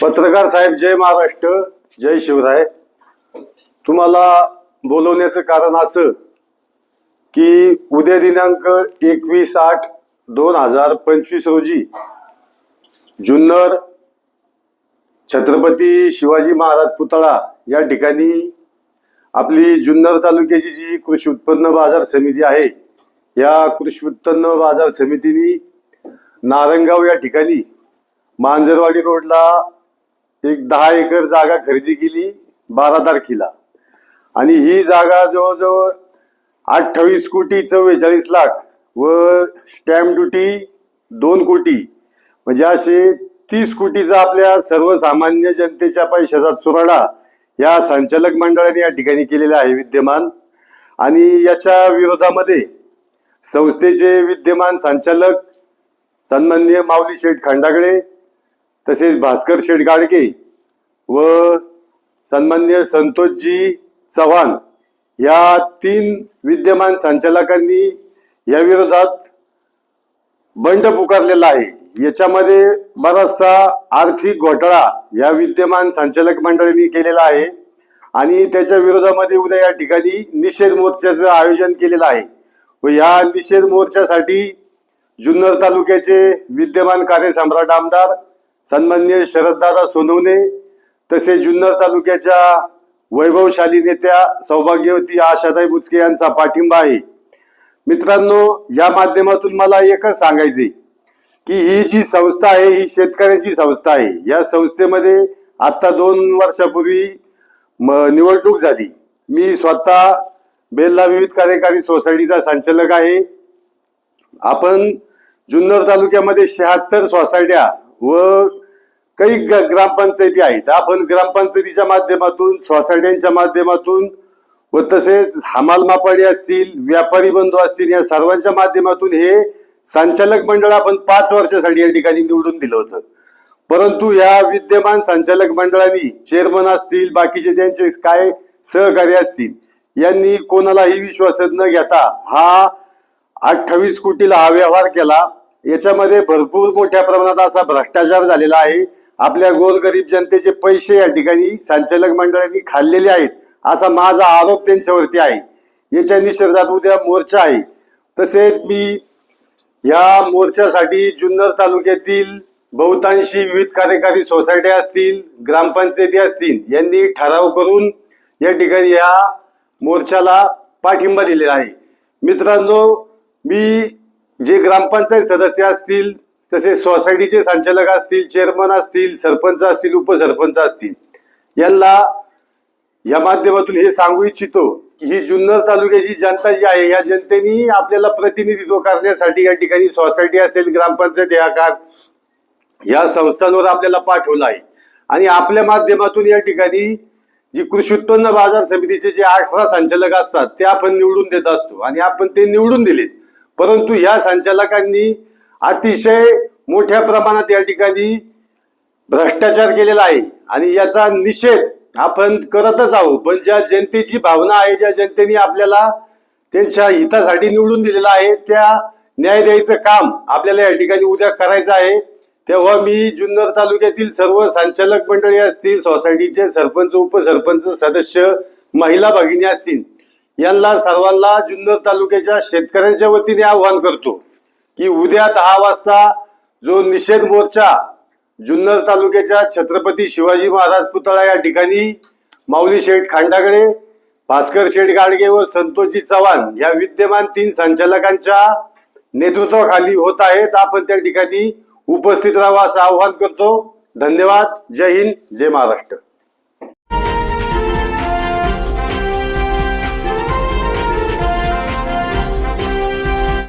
पत्रकार साहेब जय महाराष्ट्र जय शिवराय. तुम्हाला बोलवण्याचं कारण असं की उद्या दिनांक एकवीस आठ दोन हजार पंचवीस रोजी जुन्नर छत्रपती शिवाजी महाराज पुतळा या ठिकाणी आपली जुन्नर तालुक्याची जी कृषी उत्पन्न बाजार समिती आहे या कृषी उत्पन्न बाजार समितीने नारंगाव या ठिकाणी मांजरवाडी रोडला एक दहा एकर जागा खरेदी केली बारा तारखेला. आणि ही जागा जवळजवळ अठ्ठावीस कोटी चव्वेचाळीस लाख व स्टॅम्प ड्युटी दोन कोटी. म्हणजे असे तीस कोटीचा आपल्या सर्वसामान्य जनतेच्या पैशाचा चुराडा या संचालक मंडळाने या ठिकाणी केलेला आहे विद्यमान. आणि याच्या विरोधामध्ये संस्थेचे विद्यमान संचालक सन्माननीय माऊली शेठ खंडागळे तसेच भास्कर शेडगाडके व सन्मान्य संतोषजी चव्हाण या तीन विद्यमान संचालकांनी या विरोधात बंड पुकारलेला आहे. याच्यामध्ये बराचसा आर्थिक घोटाळा या विद्यमान संचालक मंडळींनी केलेला आहे आणि त्याच्या विरोधामध्ये उद्या या ठिकाणी निषेध मोर्चाचं आयोजन केलेलं आहे. व या निषेध मोर्चासाठी जुन्नर तालुक्याचे विद्यमान कार्यसम्राट आमदार सन्मान्य शरददादा सोनवणे तसेच जुन्नर तालुक्याच्या वैभवशाली नेत्या सौभाग्यवती आशाताई बुचके यांचा पाठिंबा आहे. मित्रांनो या माध्यमातून मला एकच सांगायचे की ही जी संस्था आहे ही शेतकऱ्यांची संस्था आहे. या संस्थेमध्ये आता दोन वर्षापूर्वी म- निवडणूक झाली. मी स्वतः बेल्ला विविध कार्यकारी सोसायटीचा संचालक आहे. आपण जुन्नर तालुक्यामध्ये शहात्तर सोसायट्या व काही ग्रामपंचायती आहेत. आपण ग्रामपंचायतीच्या माध्यमातून सोसायट्यांच्या माध्यमातून व तसेच हमाल मापाडी असतील व्यापारी बंधू असतील या सर्वांच्या माध्यमातून हे संचालक मंडळ आपण पाच वर्षासाठी या ठिकाणी निवडून दिलं होतं. परंतु या विद्यमान संचालक मंडळांनी चेअरमन असतील बाकीचे त्यांचे काय सहकारी असतील यांनी कोणालाही विश्वासात न घेता हा अठ्ठावीस कोटीला हा व्यवहार केला. याच्यामध्ये भरपूर मोठ्या प्रमाणात असा भ्रष्टाचार झालेला आहे. आपल्या गोरगरीब जनतेचे पैसे या ठिकाणी संचालक मंडळांनी खाल्लेले आहेत असा माझा आरोप त्यांच्यावरती आहे. याच्या निषेधात उद्या मोर्चा आहे. तसेच मी या मोर्चासाठी जुन्नर तालुक्यातील बहुतांशी विविध कार्यकारी सोसायट्या असतील ग्रामपंचायती असतील यांनी ठराव करून या ठिकाणी या मोर्चाला पाठिंबा दिलेला आहे. मित्रांनो मी जे ग्रामपंचायत सदस्य असतील तसेच सोसायटीचे संचालक असतील चेअरमन असतील सरपंच असतील उपसरपंच असतील यांना या माध्यमातून हे सांगू इच्छितो की ही जुन्नर तालुक्याची जनता जी आहे या जनतेने आपल्याला प्रतिनिधित्व करण्यासाठी या ठिकाणी सोसायटी असेल ग्रामपंचायत या का या संस्थांवर आपल्याला पाठवलं आहे. आणि आपल्या माध्यमातून या ठिकाणी जी कृषी उत्पन्न बाजार समितीचे जे अठरा संचालक असतात ते आपण निवडून देत असतो. आणि आपण ते निवडून दिलेत. परंतु या संचालकांनी अतिशय मोठ्या प्रमाणात या ठिकाणी भ्रष्टाचार केलेला आहे. आणि याचा निषेध आपण करतच आहोत. पण ज्या जनतेची भावना आहे ज्या जनतेने आपल्याला त्यांच्या हितासाठी निवडून दिलेलं आहे त्या न्याय द्यायचं काम आपल्याला या ठिकाणी उद्या करायचं आहे. तेव्हा मी जुन्नर तालुक्यातील सर्व संचालक मंडळी असतील सोसायटीचे सरपंच उपसरपंच सदस्य महिला भगिनी असतील यांना सर्वांना जुन्नर तालुक्याच्या शेतकऱ्यांच्या वतीने आवाहन करतो की उद्या दहा वाजता जो निषेध मोर्चा जुन्नर तालुक्याच्या छत्रपती शिवाजी महाराज पुतळा या ठिकाणी माऊली शेठ खांडागडे भास्कर शेठ गाडगे व संतोषजी चव्हाण या विद्यमान तीन संचालकांच्या नेतृत्वाखाली होत आहेत. आपण त्या ठिकाणी उपस्थित राहावं असं आवाहन करतो. धन्यवाद. जय हिंद. जय महाराष्ट्र.